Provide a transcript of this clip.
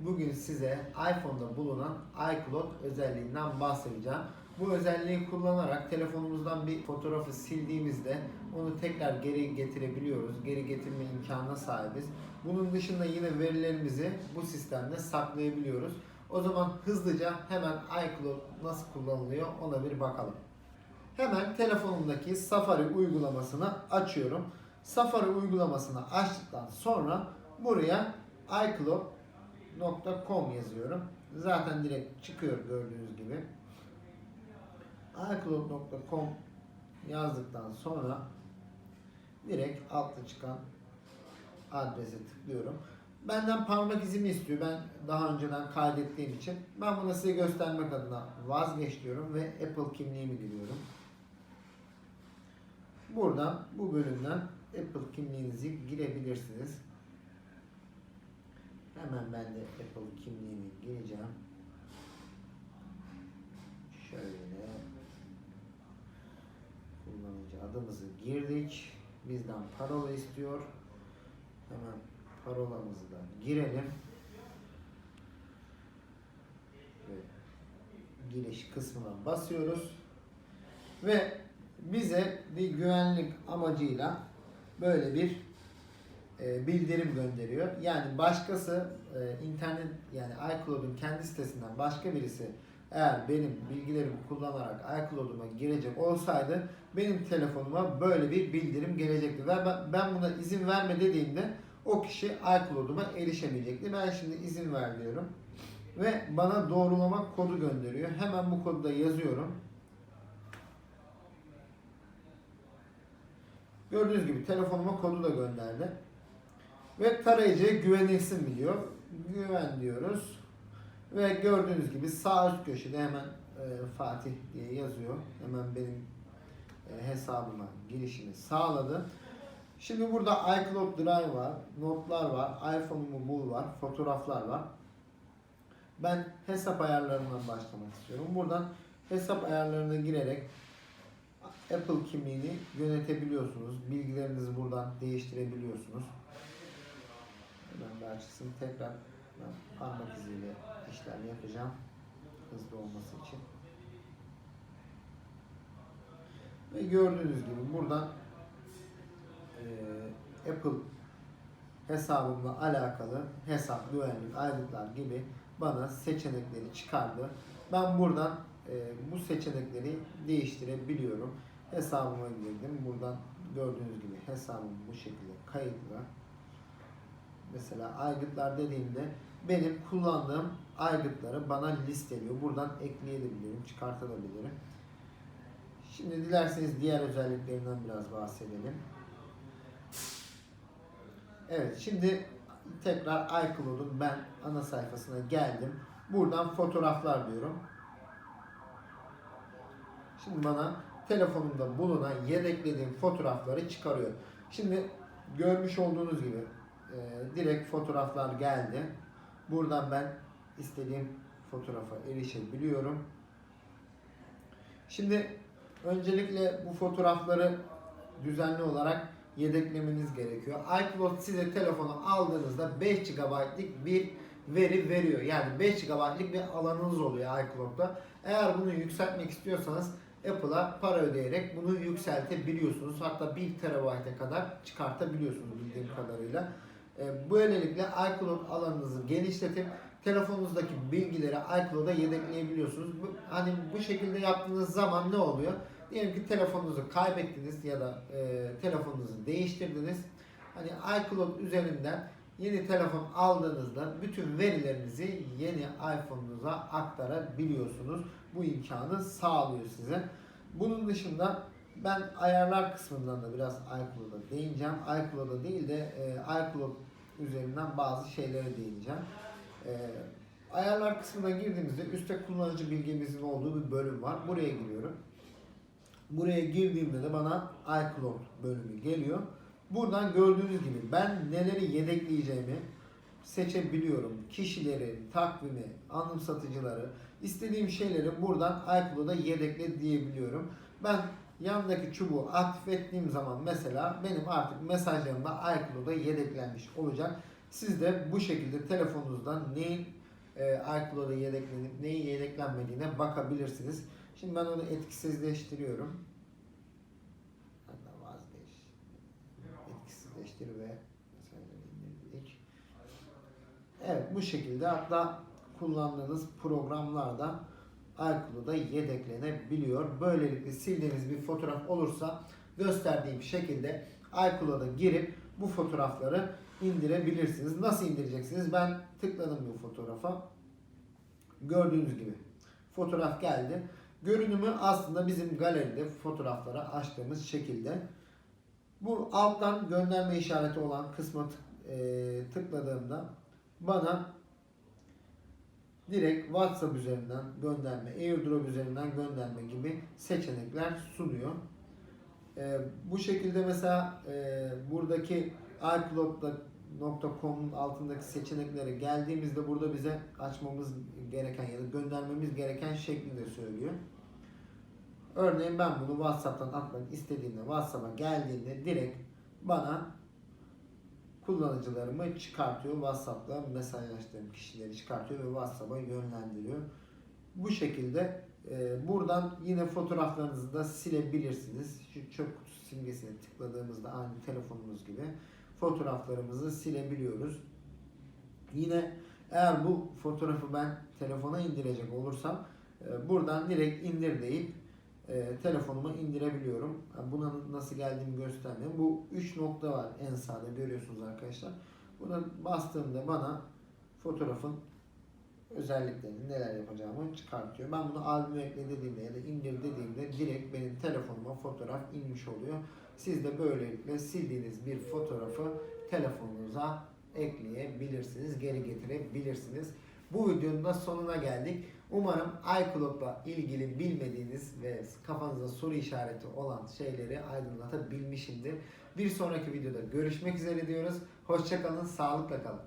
bugün size iPhone'da bulunan iCloud özelliğinden bahsedeceğim. Bu özelliği kullanarak telefonumuzdan bir fotoğrafı sildiğimizde onu tekrar geri getirebiliyoruz. Geri getirme imkanına sahibiz. Bunun dışında yine verilerimizi bu sistemde saklayabiliyoruz. O zaman hızlıca hemen iCloud nasıl kullanılıyor ona bir bakalım. Hemen telefonumdaki Safari uygulamasını açıyorum. Safari uygulamasını açtıktan sonra buraya iCloud.com yazıyorum. Zaten direkt çıkıyor gördüğünüz gibi. iCloud.com yazdıktan sonra direkt altta çıkan adrese tıklıyorum. Benden parmak izimi istiyor. Ben daha önceden kaydettiğim için. Ben bunu size göstermek adına vazgeç ve Apple kimliğimi giriyorum. Buradan bu bölümden Apple kimliğinizi girebilirsiniz. Hemen ben de Apple kimliğimi gireceğim. Şöyle kullanıcı adımızı girdik. Bizden parola istiyor. Hemen parolamızı da girelim. Ve giriş kısmına basıyoruz. Ve bize bir güvenlik amacıyla böyle bir e, bildirim gönderiyor. Yani başkası e, internet yani iCloud'un kendi sitesinden başka birisi eğer benim bilgilerimi kullanarak iCloud'uma girecek olsaydı benim telefonuma böyle bir bildirim gelecekti. Ve ben- ben buna izin verme dediğimde o kişi iCloud'uma erişemeyecekti. Ben şimdi izin ver diyorum. Ve bana doğrulama kodu gönderiyor. Hemen bu kodu da yazıyorum. Gördüğünüz gibi telefonuma kodu da gönderdi. Ve tarayıcıya güvenilsin diyor. Güven diyoruz. Ve gördüğünüz gibi sağ üst köşede hemen e, Fatih diye yazıyor. Hemen benim e, hesabıma girişini sağladı. Şimdi burada iCloud Drive var, notlar var, iPhone'umu bul var, fotoğraflar var. Ben hesap ayarlarından başlamak istiyorum. Buradan hesap ayarlarına girerek Apple kimliğini yönetebiliyorsunuz. Bilgilerinizi buradan değiştirebiliyorsunuz. Açısını tekrar ben parmak iziyle işlem yapacağım. Hızlı olması için. Ve gördüğünüz gibi buradan eee, Apple hesabımla alakalı hesap, güvenlik, ayrıntılar gibi bana seçenekleri çıkardı. Ben buradan e, bu seçenekleri değiştirebiliyorum. Hesabıma girdim. Buradan gördüğünüz gibi hesabım bu şekilde kayıtlı. Mesela aygıtlar dediğimde benim kullandığım aygıtları bana listeliyor. Buradan ekleyebilirim, çıkartabilirim. Şimdi dilerseniz diğer özelliklerinden biraz bahsedelim. Evet şimdi tekrar iCloud'un ben ana sayfasına geldim. Buradan fotoğraflar diyorum. Şimdi bana telefonumda bulunan yedeklediğim fotoğrafları çıkarıyor. Şimdi görmüş olduğunuz gibi e, direkt fotoğraflar geldi. Buradan ben istediğim fotoğrafa erişebiliyorum. Şimdi öncelikle bu fotoğrafları düzenli olarak yedeklemeniz gerekiyor. iCloud size telefonu aldığınızda 5 GB'lık bir veri veriyor. Yani 5 GB'lık bir alanınız oluyor iCloud'da. Eğer bunu yükseltmek istiyorsanız Apple'a para ödeyerek bunu yükseltebiliyorsunuz. Hatta 1 TB'e kadar çıkartabiliyorsunuz bildiğim kadarıyla. E, Böylelikle iCloud alanınızı genişletip telefonunuzdaki bilgileri iCloud'a yedekleyebiliyorsunuz. Hani bu şekilde yaptığınız zaman ne oluyor? Diyelim ki telefonunuzu kaybettiniz ya da e, telefonunuzu değiştirdiniz. Hani iCloud üzerinden yeni telefon aldığınızda bütün verilerinizi yeni iPhone'unuza aktarabiliyorsunuz. Bu imkanı sağlıyor size. Bunun dışında ben ayarlar kısmından da biraz iCloud'a değineceğim. iCloud'a değil de e, iCloud üzerinden bazı şeylere değineceğim. E, ayarlar kısmına girdiğimizde üstte kullanıcı bilgimizin olduğu bir bölüm var. Buraya giriyorum. Buraya girdiğimde de bana iCloud bölümü geliyor. Buradan gördüğünüz gibi ben neleri yedekleyeceğimi seçebiliyorum. Kişileri, takvimi, anımsatıcıları, istediğim şeyleri buradan iCloud'a yedekle diyebiliyorum. Ben yandaki çubuğu aktif ettiğim zaman mesela benim artık mesajlarım da iCloud'a yedeklenmiş olacak. Siz de bu şekilde telefonunuzdan neyin e, iCloud'a yedeklenip neyi yedeklenmediğine bakabilirsiniz. Şimdi ben onu etkisizleştiriyorum. Hatta vazgeç. Etkisizleştir ve. Evet bu şekilde hatta kullandığınız programlarda iCloud'a yedeklenebiliyor. Böylelikle sildiğiniz bir fotoğraf olursa gösterdiğim şekilde iCloud'a girip bu fotoğrafları indirebilirsiniz. Nasıl indireceksiniz? Ben tıkladım bu fotoğrafa. Gördüğünüz gibi fotoğraf geldi. Görünümü aslında bizim galeride fotoğraflara açtığımız şekilde. Bu alttan gönderme işareti olan kısma e, tıkladığımda bana direkt WhatsApp üzerinden gönderme, AirDrop üzerinden gönderme gibi seçenekler sunuyor. Ee, bu şekilde mesela e, buradaki iCloud.com'un altındaki seçeneklere geldiğimizde burada bize açmamız gereken ya da göndermemiz gereken şeklinde söylüyor. Örneğin ben bunu WhatsApp'tan atmak istediğimde WhatsApp'a geldiğinde direkt bana kullanıcılarımı çıkartıyor. WhatsApp'ta mesajlaştığım kişileri çıkartıyor ve WhatsApp'a yönlendiriyor. Bu şekilde e, buradan yine fotoğraflarınızı da silebilirsiniz. Şu çöp kutusu simgesine tıkladığımızda aynı telefonumuz gibi fotoğraflarımızı silebiliyoruz. Yine eğer bu fotoğrafı ben telefona indirecek olursam e, buradan direkt indir deyip e, telefonuma indirebiliyorum. Yani Buna nasıl geldiğimi göstermiyorum. Bu 3 nokta var en sağda görüyorsunuz arkadaşlar. Buna bastığımda bana fotoğrafın özelliklerini neler yapacağımı çıkartıyor. Ben bunu albüme ekle dediğimde ya da indir dediğimde direkt benim telefonuma fotoğraf inmiş oluyor. Siz de böylelikle sildiğiniz bir fotoğrafı telefonunuza ekleyebilirsiniz, geri getirebilirsiniz. Bu videonun da sonuna geldik. Umarım iCloud'la ilgili bilmediğiniz ve kafanızda soru işareti olan şeyleri aydınlatabilmişimdir. Bir sonraki videoda görüşmek üzere diyoruz. Hoşçakalın, sağlıkla kalın.